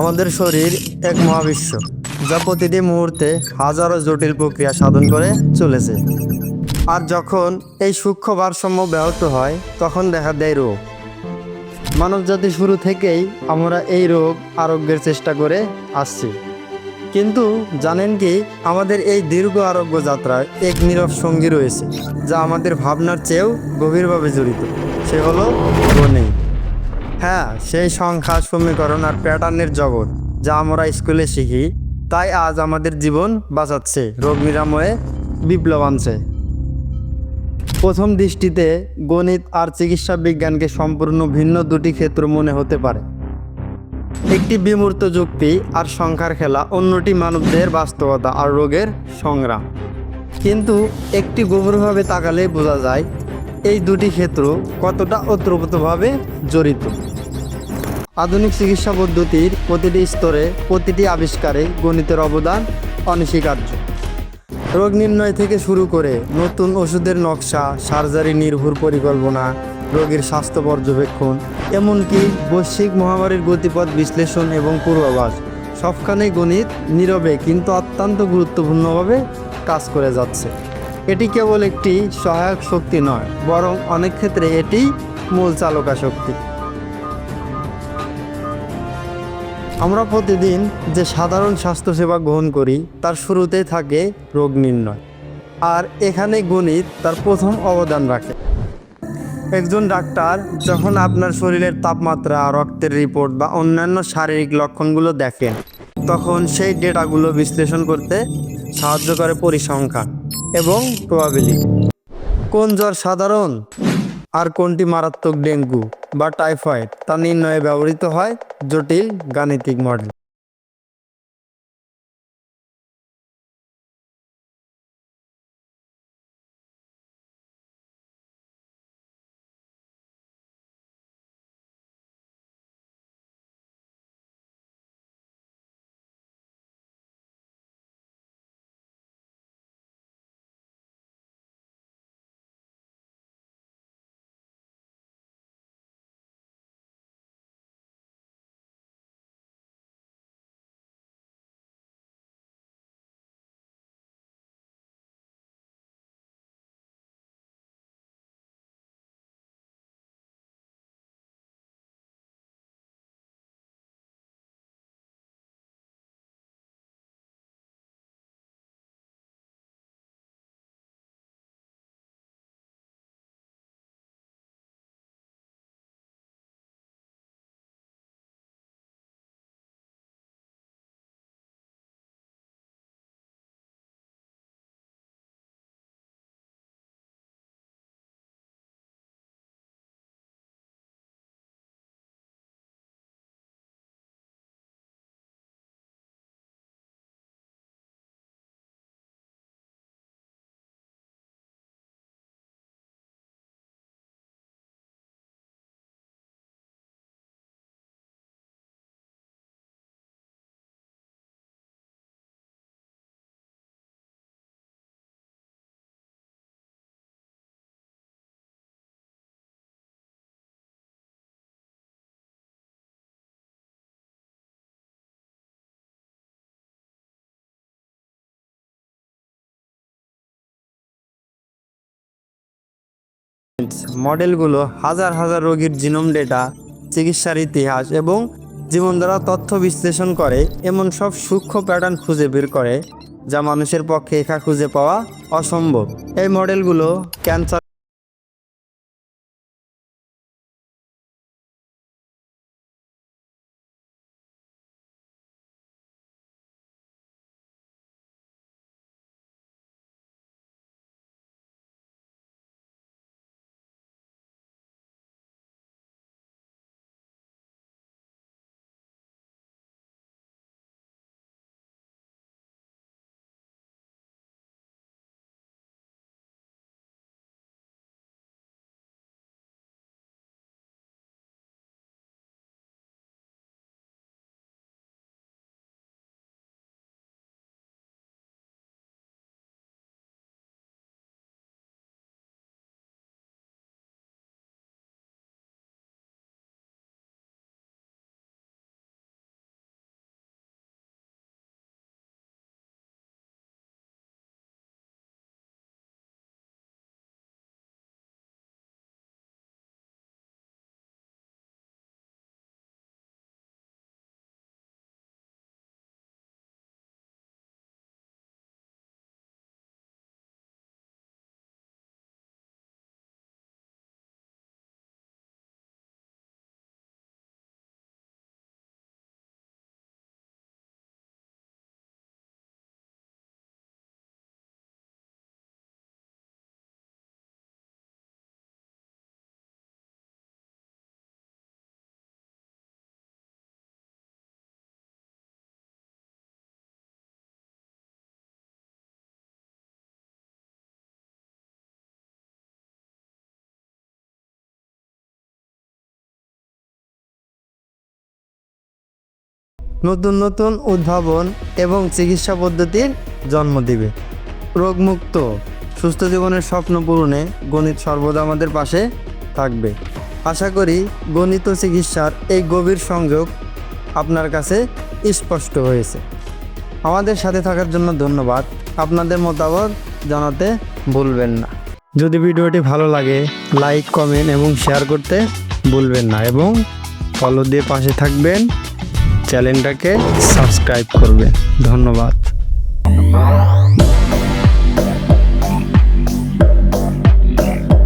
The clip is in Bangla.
আমাদের শরীর এক মহাবিশ্ব, যা প্রতিটি মুহূর্তে হাজারো জটিল প্রক্রিয়া সাধন করে চলেছে। আর যখন এই সূক্ষ্ম ভারসাম্য ব্যাহত হয়, তখন দেখা দেয় রোগ। মানবজাতি শুরু থেকেই আমরা এই রোগ আরোগ্যের চেষ্টা করে আসছি। কিন্তু জানেন কি, আমাদের এই দীর্ঘ আরোগ্য যাত্রায় এক নীরব সঙ্গী রয়েছে, যা আমাদের ভাবনার চেয়েও গভীরভাবে জড়িত। সে হলো গণিত হ্যাঁ সেই সংখ্যা সমীকরণ আর প্যাটার্নের জগৎ, যা আমরা স্কুলে শিখি। তাই আজ আমাদের জীবন বাঁচাচ্ছে, রোগ নিরাময়ে বিপ্লব আনছে প্রথম দৃষ্টিতে গণিত আর চিকিৎসা বিজ্ঞানকে সম্পূর্ণ ভিন্ন দুটি ক্ষেত্র মনে হতে পারে। একটি বিমূর্ত যুক্তি আর সংখ্যার খেলা, অন্যটি মানবদের বাস্তবতা আর রোগের সংগ্রাম। কিন্তু একটি গভীরভাবে তাকালে বোঝা যায় এই দুটি ক্ষেত্র কতটা ওতপ্রোতভাবে জড়িত? আধুনিক চিকিৎসা পদ্ধতির প্রতিটি স্তরে প্রতিটি আবিষ্কারে গণিতের অবদান অনস্বীকার্য। রোগ নির্ণয় থেকে শুরু করে নতুন ওষুধের নকশা, সার্জারি নির্ভুল পরিকল্পনা, রোগীর স্বাস্থ্য পর্যবেক্ষণ, এমনকি বৈশ্বিক মহামারীর গতিপথ বিশ্লেষণ এবং পূর্বাভাস, সবখানেই গণিত নীরবে কিন্তু অত্যন্ত গুরুত্বপূর্ণভাবে কাজ করে যাচ্ছে। এটি কেবল একটি সহায়ক শক্তি নয়, বরং অনেক ক্ষেত্রে এটি মূল চালকা শক্তি। আমরা প্রতিদিন যে সাধারণ স্বাস্থ্যসেবা গ্রহণ করি, তার শুরুতেই থাকে রোগ নির্ণয়, আর এখানে গণিত তার প্রথম অবদান রাখে। একজন ডাক্তার যখন আপনার শরীরের তাপমাত্রা, রক্তের রিপোর্ট বা অন্যান্য শারীরিক লক্ষণগুলো দেখেন, তখন সেই ডেটাগুলো বিশ্লেষণ করতে সাহায্য করে পরিসংখ্যান। এবং প্রবাবিলিটি কোন জ্বর সাধারণ? আর কোনটি মারাত্মক ডেঙ্গু বা টাইফয়েড তা নির্ণয়ে ব্যবহৃত হয় জটিল গাণিতিক মডেল। মডেলগুলো হাজার হাজার রোগীর জিনোম ডেটা, চিকিৎসার ইতিহাস এবং জীবনধারা তথ্য বিশ্লেষণ করে এমন সব সূক্ষ্ম প্যাটার্ন খুঁজে বের করে যা মানুষের পক্ষে একা খুঁজে পাওয়া অসম্ভব। এই মডেলগুলো ক্যান্সার নতুন নতুন উদ্ভাবন এবং চিকিৎসা পদ্ধতির জন্ম দিবে। রোগমুক্ত, সুস্থ জীবনের স্বপ্ন পূরণে গণিত সর্বদা আমাদের পাশে থাকবে। আশা করি গণিত ও চিকিৎসার এই গভীর সংযোগ আপনার কাছে স্পষ্ট হয়েছে। আমাদের সাথে থাকার জন্য ধন্যবাদ। আপনাদের মতামত জানাতে ভুলবেন না। যদি ভিডিওটি ভালো লাগে, লাইক, কমেন্ট এবং শেয়ার করতে ভুলবেন না এবং ফলো দিয়ে পাশে থাকবেন। চ্যানেলটাকে সাবস্ক্রাইব করবে। ধন্যবাদ।